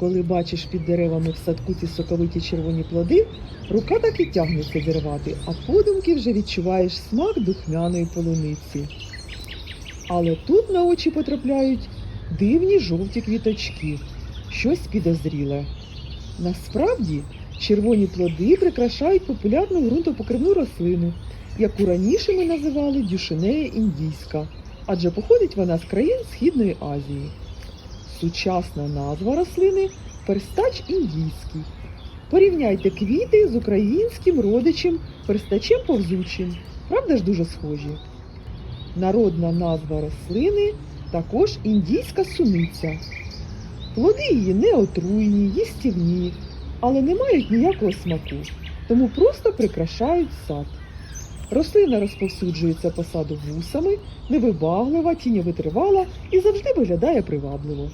Коли бачиш під деревами в садку ці соковиті червоні плоди, рука так і тягнеться зірвати, а подумки вже відчуваєш смак духмяної полуниці. Але тут на очі потрапляють дивні жовті квіточки, щось підозріле. Насправді, червоні плоди прикрашають популярну ґрунтопокривну рослину, яку раніше ми називали дюшинея індійська, адже походить вона з країн Східної Азії. Сучасна назва рослини перстач індійський. Порівняйте квіти з українським родичем перстачем повзучим. Правда ж дуже схожі? Народна назва рослини також індійська суниця. Плоди її не отруйні, їстівні, але не мають ніякого смаку, тому просто прикрашають сад. Рослина розповсюджується по саду вусами, невибаглива, тіньовитривала і завжди виглядає привабливо.